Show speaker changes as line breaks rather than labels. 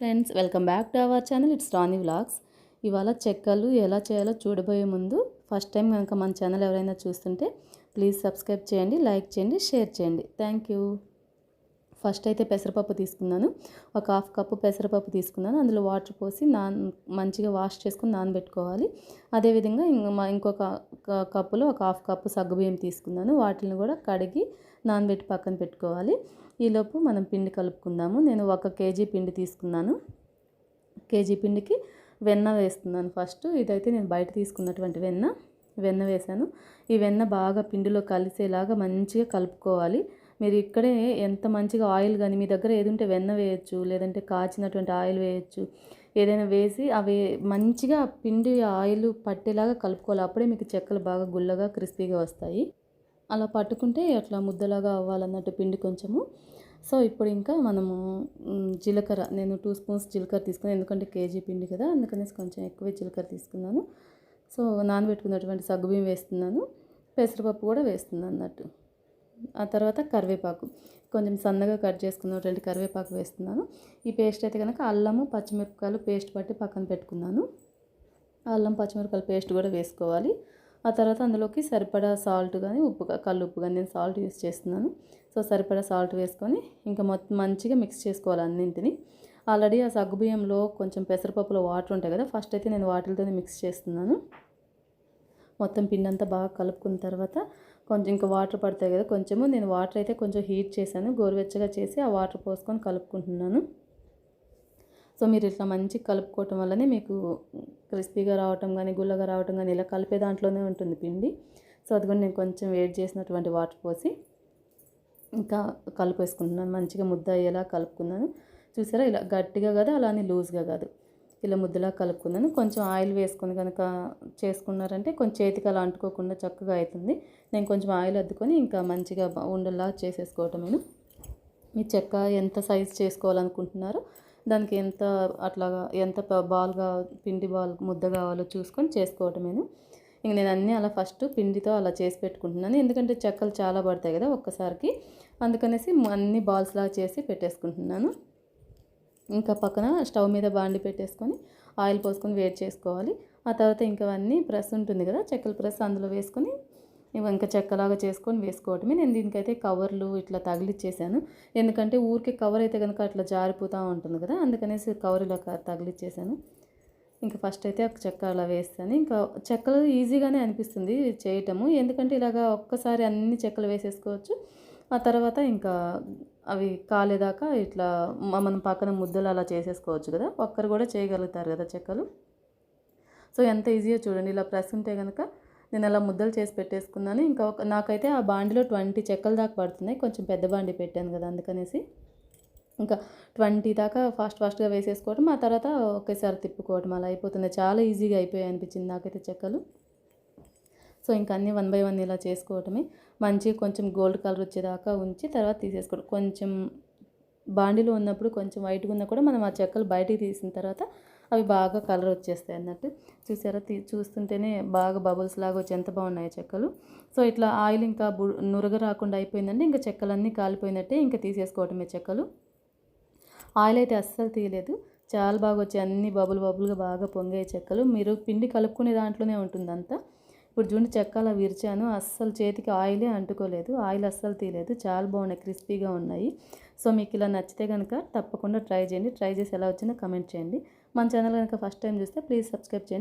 Friends welcome back to our channel it's Rani vlogs ఇవాళ చెక్కలు ఎలా చేయాలో చూడబోయే ముందు ఫస్ట్ టైం కనుక మన ఛానల్ ఎవరైనా చూస్తుంటే ప్లీజ్ సబ్స్క్రైబ్ చేయండి లైక్ చేయండి షేర్ చేయండి. థ్యాంక్ యూ ఫస్ట్ అయితే పెసరపప్పు తీసుకున్నాను. ఒక హాఫ్ కప్పు పెసరపప్పు తీసుకున్నాను. అందులో వాటర్ పోసి నాన్ మంచిగా వాష్ చేసుకుని నానబెట్టుకోవాలి. అదేవిధంగా ఇంకొక కప్పులో ఒక హాఫ్ కప్పు సగ్గుబియ్యం తీసుకున్నాను. వాటిని కూడా కడిగి నానబెట్టి పక్కన పెట్టుకోవాలి. ఈలోపు మనం పిండి కలుపుకుందాము. నేను ఒక కేజీ పిండి తీసుకున్నాను. కేజీ పిండికి వెన్న వేస్తున్నాను ఫస్ట్. ఇదైతే నేను బయట తీసుకున్నటువంటి వెన్న. వెన్న వేసాను ఈ వెన్న బాగా పిండిలో కలిసేలాగా మంచిగా కలుపుకోవాలి. మీరు ఇక్కడే ఎంత మంచిగా ఆయిల్ కానీ మీ దగ్గర ఏది ఉంటే వెన్న వేయచ్చు లేదంటే కాచినటువంటి ఆయిల్ వేయచ్చు ఏదైనా వేసి అవి మంచిగా పిండి ఆయిల్ పట్టేలాగా కలుపుకోవాలి. అప్పుడే మీకు చెక్కలు బాగా గుల్లగా క్రిస్పీగా వస్తాయి. అలా పట్టుకుంటే అట్లా ముద్దలాగా అవ్వాలన్నట్టు పిండి కొంచెము. సో ఇప్పుడు ఇంకా మనము జీలకర్ర నేను టూ స్పూన్స్ జీలకర్ర తీసుకున్నాను. ఎందుకంటే కేజీ పిండి కదా అందుకనేసి కొంచెం ఎక్కువే జీలకర్ర తీసుకున్నాను. సో నానబెట్టుకున్నటువంటి సగ్గుబియ్యం వేస్తున్నాను. పెసరపప్పు కూడా వేస్తున్నాను అన్నట్టు. ఆ తర్వాత కరివేపాకు. కొంచెం సన్నగా కట్ చేసుకున్నటువంటి కరివేపాకు వేస్తున్నాను. ఈ పేస్ట్ అయితే కనుక అల్లము పచ్చిమిరపకాయలు పేస్ట్ పట్టి పక్కన పెట్టుకున్నాను. అల్లం పచ్చిమిరపకాయలు పేస్ట్ కూడా వేసుకోవాలి. ఆ తర్వాత అందులోకి సరిపడా సాల్ట్ కానీ ఉప్పు కళ్ళు ఉప్పు కానీ నేను సాల్ట్ యూస్ చేస్తున్నాను. సో సరిపడా సాల్ట్ వేసుకొని ఇంకా మొత్తం మంచిగా మిక్స్ చేసుకోవాలి అన్నింటిని. ఆల్రెడీ ఆ సగ్గుబియ్యంలో కొంచెం పెసరపప్పులో వాటర్ ఉంటాయి కదా ఫస్ట్ అయితే నేను వాటితోనే మిక్స్ చేస్తున్నాను. మొత్తం పిండి అంతా బాగా కలుపుకున్న తర్వాత కొంచెం ఇంకా వాటర్ పడతాయి కదా కొంచెము నేను వాటర్ అయితే కొంచెం హీట్ చేశాను గోరువెచ్చగా చేసి ఆ వాటర్ పోసుకొని కలుపుకుంటున్నాను. సో మీరు ఇట్లా మంచిగా కలుపుకోవటం వల్లనే మీకు క్రిస్పీగా రావటం కానీ గుల్లగా రావటం కానీ ఇలా కలిపే దాంట్లోనే ఉంటుంది పిండి. సో అది కూడా నేను కొంచెం వేడి చేసినటువంటి వాటర్ పోసి ఇంకా కలిపేసుకుంటున్నాను. మంచిగా ముద్ద అయ్యేలా కలుపుకున్నాను. చూసారా ఇలా గట్టిగా కాదు అలానే లూజ్గా కాదు. ఇలా ముద్దలా కలుపుకున్నాను కొంచెం ఆయిల్ వేసుకొని కనుక చేసుకున్నారంటే కొంచెం చేతికి అలా అంటుకోకుండా చక్కగా అవుతుంది నేను కొంచెం ఆయిల్ అద్దుకొని ఇంకా మంచిగా ఉండేలాగా చేసేసుకోవటం నేను మీ చెక్క ఎంత సైజ్ చేసుకోవాలనుకుంటున్నారో దానికి ఎంత అట్లాగా ఎంత బాల్గా పిండి బాల్ ముద్ద కావాలో చూసుకొని చేసుకోవటమేను. ఇంక నేను అన్నీ అలా ఫస్ట్ పిండితో అలా చేసి పెట్టుకుంటున్నాను. ఎందుకంటే చెక్కలు చాలా పడతాయి కదా ఒక్కసారికి. అందుకనేసి అన్ని బాల్స్ లాగా చేసి పెట్టేసుకుంటున్నాను. ఇంకా పక్కన స్టవ్ మీద బాండి పెట్టేసుకొని ఆయిల్ పోసుకొని వేడి చేసుకోవాలి. ఆ తర్వాత ఇంకా అవన్నీ ప్రెస్ ఉంటుంది కదా చెక్కల ప్రెస్ అందులో వేసుకొని ఇంకా చెక్కలాగా చేసుకొని వేసుకోవటమే. నేను దీనికైతే కవర్లు ఇట్లా తగిలిచ్చేసాను. ఎందుకంటే ఊరికే కవర్ అయితే కనుక అట్లా జారిపోతూ ఉంటుంది కదా అందుకనేసి కవర్ ఇలా తగిలిచ్చేసాను. ఇంకా ఫస్ట్ అయితే ఒక చెక్క అలా వేస్తాను. ఇంకా చెక్కలు ఈజీగానే అనిపిస్తుంది చేయటము. ఎందుకంటే ఇలాగా ఒక్కసారి అన్ని చెక్కలు వేసేసుకోవచ్చు. ఆ తర్వాత ఇంకా అవి కాలేదాకా ఇట్లా మనం పక్కన ముద్దలు అలా చేసేసుకోవచ్చు కదా. ఒక్కరు కూడా చేయగలుగుతారు కదా చెక్కలు. సో ఎంత ఈజీగా చూడండి. ఇలా ప్రెస్ ఉంటే కనుక నేను అలా ముద్దలు చేసి పెట్టేసుకున్నాను. ఇంకా ఒక నాకైతే ఆ బాండిలో ట్వంటీ చెక్కల దాకా పడుతున్నాయి. కొంచెం పెద్ద బాండి పెట్టాను కదా అందుకనేసి. ఇంకా ట్వంటీ దాకా ఫాస్ట్ ఫాస్ట్గా వేసేసుకోవటం. ఆ తర్వాత ఒకేసారి తిప్పుకోవటం అలా అయిపోతుంది. చాలా ఈజీగా అయిపోయాయి అనిపించింది నాకైతే చెక్కలు. సో ఇంకా అన్నీ వన్ బై వన్ ఇలా చేసుకోవటమే. మంచిగా కొంచెం గోల్డ్ కలర్ వచ్చేదాకా ఉంచి తర్వాత తీసేసుకోవడం. కొంచెం బాండిలో ఉన్నప్పుడు కొంచెం వైట్గా ఉన్నా కూడా మనం ఆ చెక్కలు బయటికి తీసిన తర్వాత అవి బాగా కలర్ వచ్చేస్తాయి అన్నట్టు. చూసారా? చూస్తుంటేనే బాగా బబుల్స్ లాగా వచ్చి ఎంత బాగున్నాయి చెక్కలు. సో ఇట్లా ఆయిల్ ఇంకా నురగ రాకుండా అయిపోయిందంటే ఇంకా చెక్కలన్నీ కాలిపోయినట్టే ఇంకా తీసేసుకోవటమే చెక్కలు. ఆయిల్ అయితే అస్సలు తీయలేదు. చాలా బాగా వచ్చాయి. అన్ని బబుల్ బబుల్గా బాగా పొంగే చెక్కలు. మీరు పిండి కలుపుకునే దాంట్లోనే ఉంటుంది అంతా ఇప్పుడు చూడండి చెక్క అలా విరిచాను. అస్సలు చేతికి ఆయిలే అంటుకోలేదు. ఆయిల్ అస్సలు తీయలేదు. చాలా బాగున్నాయి క్రిస్పీగా ఉన్నాయి. సో మీకు ఇలా నచ్చితే కనుక తప్పకుండా ట్రై చేయండి. ట్రై చేసి ఎలా వచ్చిందో కమెంట్ చేయండి. మన ఛానల్ కనుక ఫస్ట్ టైం చూస్తే ప్లీజ్ సబ్స్క్రైబ్ చేయండి.